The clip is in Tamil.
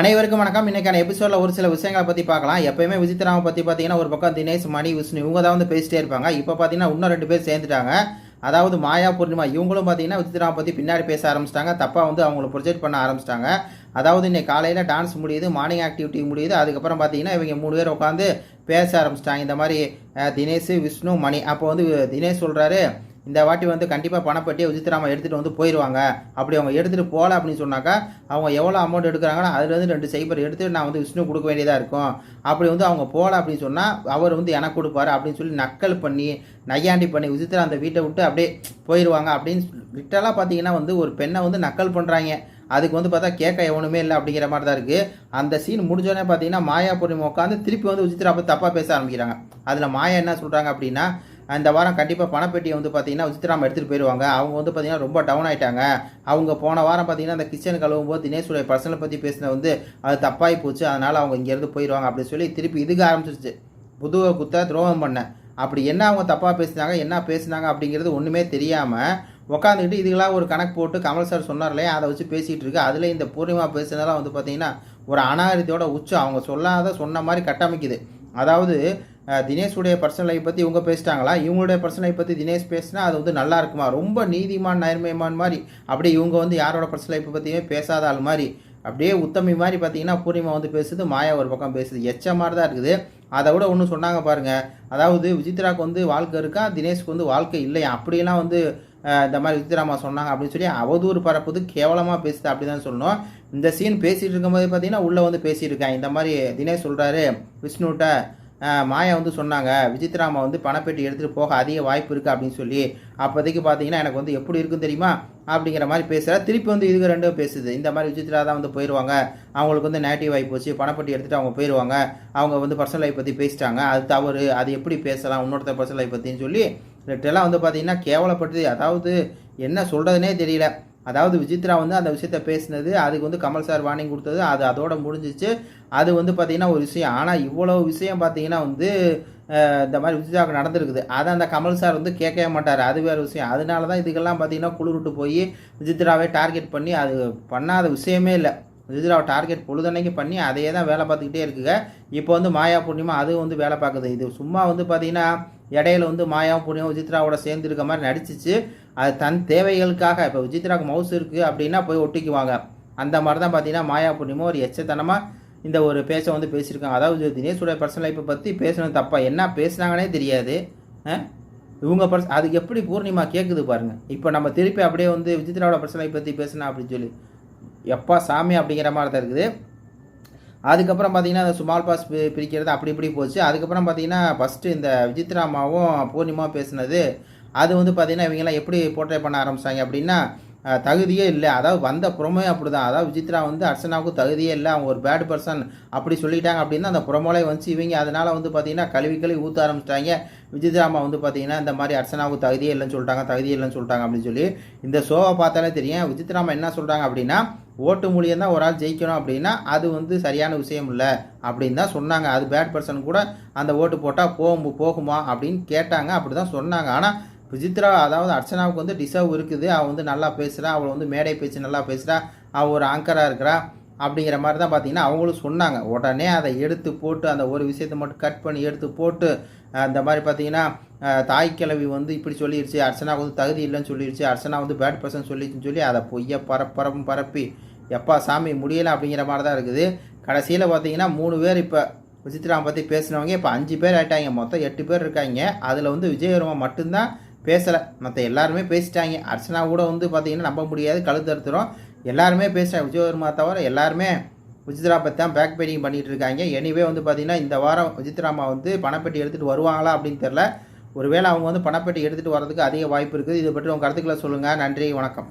அனைவருக்கும் வணக்கம். இன்னைக்கான எபிசோடில் ஒரு சில விஷயங்களை பற்றி பார்க்கலாம். எப்பயுமே விசித்ராவை பற்றி பார்த்தீங்கன்னா ஒரு பக்கம் தினேஷ் மணி விஷ்ணு இவங்க தான் வந்து பேசிட்டே இருப்பாங்க. இப்போ பார்த்தீங்கன்னா இன்னும் ரெண்டு பேர் சேர்ந்துட்டாங்க. அதாவது மாயா பூர்ணிமா இவங்களும் பார்த்தீங்கன்னா விசித்ராம பற்றி பின்னாடி பேச ஆரம்பிச்சிட்டாங்க. தப்பாக வந்து அவங்கள ப்ரொஜெக்ட் பண்ண ஆரம்பிச்சிட்டாங்க. அதாவது இன்னைக்கு காலையில் டான்ஸ் முடியுது மார்னிங் ஆக்டிவிட்டி முடியுது. அதுக்கப்புறம் பார்த்தீங்கன்னா இவங்க மூணு பேர் உட்காந்து பேச ஆரம்பிச்சிட்டாங்க. இந்த மாதிரி தினேஷ் விஷ்ணு மணி. அப்போ வந்து தினேஷ் சொல்கிறாரு இந்த வாட்டி வந்து கண்டிப்பாக பணப்பட்டியை விசித்ராமா எடுத்துகிட்டு வந்து போயிடுவாங்க அப்படி அவங்க எடுத்துகிட்டு போகல அப்படின்னு சொன்னாக்கா அவங்க எவ்வளோ அமௌண்ட் எடுக்கிறாங்கன்னா அதுலேருந்து ரெண்டு சைபர் எடுத்து நான் வந்து விஷ்ணு கொடுக்க வேண்டியதாக இருக்கும். அப்படி வந்து அவங்க போகல அப்படின்னு சொன்னால் அவர் வந்து எனக்கு கொடுப்பாரு அப்படின்னு சொல்லி நக்கல் பண்ணி நையாண்டி பண்ணி விசித்ரா அந்த வீட்டை விட்டு அப்படியே போயிடுவாங்க அப்படின்னு லிட்டலாக பார்த்தீங்கன்னா வந்து ஒரு பெண்ணை வந்து நக்கல் பண்ணுறாங்க அதுக்கு வந்து பார்த்தா கேட்க எவனுமே இல்லை அப்படிங்கிற மாதிரி தான் இருக்குது அந்த சீன் முடிஞ்சோடனே பார்த்தீங்கன்னா மாயா பூர்ணிமா உட்காந்து திருப்பி வந்து விசித்ரா அப்போ தப்பாக பேச ஆரம்பிக்கிறாங்க. அதில் மாயா என்ன சொல்கிறாங்க அப்படின்னா இந்த வாரம் கண்டிப்பாக பணப்பெட்டியை வந்து பார்த்தீங்கன்னா விசித்ராமா எடுத்துகிட்டு போயிடுவாங்க அவங்க வந்து பார்த்தீங்கன்னா ரொம்ப டவுன் ஆகிட்டாங்க அவங்க போன வாரம் பார்த்தீங்கன்னா அந்த கிச்சன் கழுவும் போது தினேஷுடைய பர்சனலை பற்றி பேசின வந்து அது தப்பாகி போச்சு. அதனால் அவங்க இங்கேருந்து போயிடுவாங்க அப்படின்னு சொல்லி திருப்பி இதுக்கு ஆரம்பிச்சிருச்சு. புதுவை குத்த துரோகம் பண்ண. அப்படி என்ன அவங்க தப்பாக பேசினாங்க என்ன பேசினாங்க அப்படிங்கிறது ஒன்றுமே தெரியாமல் உட்காந்துக்கிட்டு இதுக்கெல்லாம் ஒரு கணக்கு போட்டு கமல் சார் சொன்னார் இல்லையா? அதை வச்சு பேசிகிட்டு இருக்கு. அதில் இந்த பூர்ணிமா பேசுனதெல்லாம் வந்து பார்த்தீங்கன்னா ஒரு அனாகரித்தோட உச்சம். அவங்க சொல்லாத சொன்ன மாதிரி கட்டமைக்குது. அதாவது தினேஷுடைய பர்சனல் லைஃப் பற்றி இவங்க பேசிட்டாங்களா? இவங்களுடைய பர்சனல் லைஃப் பற்றி தினேஷ் பேசினா அது வந்து நல்லா இருக்குமா? ரொம்ப நீதிமான் நேர்மைமான் மாதிரி. அப்படியே இவங்க வந்து யாரோட பர்சனல் லைஃப் பற்றியுமே பேசாத ஆள் மாதிரி. அப்படியே உத்தமி மாதிரி பார்த்தீங்கன்னா பூர்ணிமா வந்து பேசுது மாயா ஒரு பக்கம் பேசுது. எச்ச மாதிரி தான் இருக்குது. அதை விட ஒன்று சொன்னாங்க பாருங்க. அதாவது விசித்ராக்கு வந்து வாழ்க்கை இருக்கா? தினேஷ்க்கு வந்து வாழ்க்கை இல்லையா? அப்படியெல்லாம் வந்து இந்த மாதிரி விசித்ராமா சொன்னாங்க அப்படின்னு சொல்லி அவதூறு பரப்புது கேவலமாக பேசுது அப்படி தான் சொல்லணும். இந்த சீன் பேசிகிட்டு இருக்கும்போது பார்த்தீங்கன்னா உள்ளே வந்து பேசியிருக்கேன் இந்த மாதிரி தினேஷ் சொல்கிறாரு விஷ்ணுகிட்ட மாயா வந்து சொன்னாங்க விசித்ராமா வந்து பணப்பெட்டி எடுத்துகிட்டு போக அதிக வாய்ப்பு இருக்குது அப்படின்னு சொல்லி. அப்போதைக்கு பார்த்தீங்கன்னா எனக்கு வந்து எப்படி இருக்குன்னு தெரியுமா? அப்படிங்கிற மாதிரி பேசுகிறா திருப்பி வந்து இதுக்கு ரெண்டும் பேசுது. இந்த மாதிரி விசித்ரா தான் வந்து போயிடுவாங்க அவங்களுக்கு வந்து நேட்டிவ் ஆகி போச்சு. பணப்பட்டி எடுத்துகிட்டு அவங்க போயிடுவாங்க அவங்க வந்து பர்சனல் லைஃப் பற்றி பேசிட்டாங்க. அது தவறு. அது எப்படி பேசலாம்? இன்னொருத்தர் பர்சனல் லைஃப் பற்றின்னு சொல்லி இதெல்லாம் வந்து பார்த்தீங்கன்னா கேவலப்பட்டது. அதாவது என்ன சொல்கிறதுனே தெரியல. அதாவது விசித்ரா வந்து அந்த விஷயத்த பேசினது அதுக்கு வந்து கமல் சார் வார்னிங் கொடுத்தது அது அதோட முடிஞ்சிச்சு. அது வந்து பார்த்தீங்கன்னா ஒரு விஷயம். ஆனால் இவ்வளோ விஷயம் பார்த்தீங்கன்னா வந்து இந்த மாதிரி விசித்ராவுக்கு நடந்திருக்குது. அதை அந்த கமல் சார் வந்து கேட்கவே மாட்டார். அது வேறு விஷயம். அதனால தான் இதுக்கெல்லாம் பார்த்தீங்கன்னா குளிர்விட்டு போய் விசித்ராவே டார்கெட் பண்ணி அது பண்ணாத விஷயமே இல்லை. ரிஜிராவை டார்கெட் பொழுதன்னைக்கு பண்ணி அதையே தான் வேலை பார்த்துக்கிட்டே இருக்குங்க. இப்போ வந்து மாயா பூர்ணிமா அதுவும் வந்து வேலை பார்க்குது. இது சும்மா வந்து பார்த்தீங்கன்னா இடையில வந்து மாயாவும் பூர்ணிமாவும் விஜித்ராவோட சேர்ந்து இருக்க மாதிரி நடிச்சிச்சு. அது தன் தேவைகளுக்காக இப்போ விஜித்ராவுக்கு மவுஸ் இருக்குது அப்படின்னா போய் ஒட்டிக்குவாங்க. அந்த மாதிரி தான் பார்த்தீங்கன்னா மாயா பூர்ணிமா ஒரு எச்சத்தனமாக இந்த ஒரு பேச்சை வந்து பேசியிருக்காங்க. அதாவது தினேஷுடைய பர்சனல் லைஃப்பை பற்றி பேசணும் தப்பா என்ன பேசுனாங்கன்னே தெரியாது. இவங்க பர்ஸ் அது எப்படி பூர்ணிமா கேட்குது பாருங்க. இப்போ நம்ம திருப்பி அப்படியே வந்து விஜித்ராவோட பர்சனல் லைஃப் பற்றி பேசினா அப்படின்னு சொல்லி. எப்பா சாமி அப்படிங்கிற மாதிரி தான் இருக்குது. அதுக்கப்புறம் பார்த்தீங்கன்னா அந்த சுமால் பாஸ் பி பிரிக்கிறது அப்படி இப்படி போச்சு. அதுக்கப்புறம் பார்த்தீங்கன்னா ஃபஸ்ட்டு இந்த விசித்ராமாவும் பூர்ணிமாவும் பேசினது. அது வந்து பார்த்தீங்கன்னா இவங்கெல்லாம் எப்படி போர்ட்ரே பண்ண ஆரம்பித்தாங்க அப்படின்னா தகுதியே இல்லை. அதாவது வந்த புறமே அப்படி தான் அதாவது விசித்ரா வந்து அர்ச்சனாவுக்கு தகுதியே இல்லை. அவங்க ஒரு பேட் பர்சன் அப்படி சொல்லிட்டாங்க அப்படின்னா அந்த புறமோலே வந்து இவங்க அதனால் வந்து பார்த்தீங்கன்னா கழுவி கழுவி ஊற்ற ஆரம்பிச்சிட்டாங்க. விஜயராமா வந்து பார்த்தீங்கன்னா இந்த மாதிரி அர்ச்சனாவுக்கு தகுதியே இல்லைன்னு சொல்லிட்டாங்க தகுதியே இல்லைன்னு சொல்லிட்டாங்க அப்படின்னு சொல்லி இந்த ஷோவை பார்த்தாலே தெரியும். விசித்ராமா என்ன சொல்கிறாங்க அப்படின்னா ஓட்டு மூலியம் தான் ஒரு ஆள் ஜெயிக்கணும் அப்படின்னா அது வந்து சரியான விஷயம் இல்லை அப்படின்னு தான் சொன்னாங்க. அது பேட் பர்சன் கூட அந்த ஓட்டு போட்டால் போகும் போகுமா அப்படின்னு கேட்டாங்க. அப்படி தான் சொன்னாங்க. ஆனால் விஜித்ரா அதாவது அர்ச்சனாவுக்கு வந்து டிசர்வ் இருக்குது. அவள் வந்து நல்லா பேசுகிறா அவள் வந்து மேடை பேச்சு நல்லா பேசுகிறா அவள் ஒரு ஆங்கராக இருக்கிறா. அப்படிங்கிற மாதிரி தான் பார்த்தீங்கன்னா அவங்களும் சொன்னாங்க. உடனே அதை எடுத்து போட்டு அந்த ஒரு விஷயத்தை மட்டும் கட் பண்ணி எடுத்து போட்டு அந்த இந்த மாதிரி பார்த்தீங்கன்னா தாய் கிழவி வந்து இப்படி சொல்லிடுச்சு அர்ச்சனாவுக்கு வந்து தகுதி இல்லைன்னு சொல்லிடுச்சு அர்ச்சனா வந்து பேட் பர்சன் சொல்லிடுச்சுன்னு சொல்லி அதை பொய்ய பரப்பரப்பும் பரப்பி எப்பா சாமி முடியலை அப்படிங்கிற மாதிரி தான் இருக்குது. கடைசியில் பார்த்தீங்கன்னா மூணு பேர் இப்போ விசித்ராம் பற்றி பேசினவங்க இப்போ அஞ்சு பேர் ஆகிட்டாங்க மொத்தம் எட்டு பேர் இருக்காங்க. அதில் வந்து விஜயவர்மா மட்டும்தான் பேசலை. மற்ற எல்லாருமே பேசிட்டாங்க. அர்ச்சனா கூட வந்து பார்த்தீங்கன்னா நம்ப முடியாது கழுத்தறுத்துறோம் எல்லாருமே பேசுகிறாங்க விஜயவர்மா தவிர எல்லாருமே விஜித்ரா பற்றி தான் பேக் பெயிண்டிங் பண்ணிகிட்டு இருக்காங்க. எனிவே வந்து பார்த்திங்கன்னா இந்த வாரம் விஜித்ராமா வந்து பணப்பெட்டி எடுத்துகிட்டு வருவாங்களா அப்படின்னு தெரில ஒருவேளை அவங்க வந்து பணப்பெட்டி எடுத்துகிட்டு வரதுக்கு அதிக வாய்ப்பு இருக்குது. இதை பற்றி உங்கள் கருத்துக்களை சொல்லுங்கள் நன்றி வணக்கம்.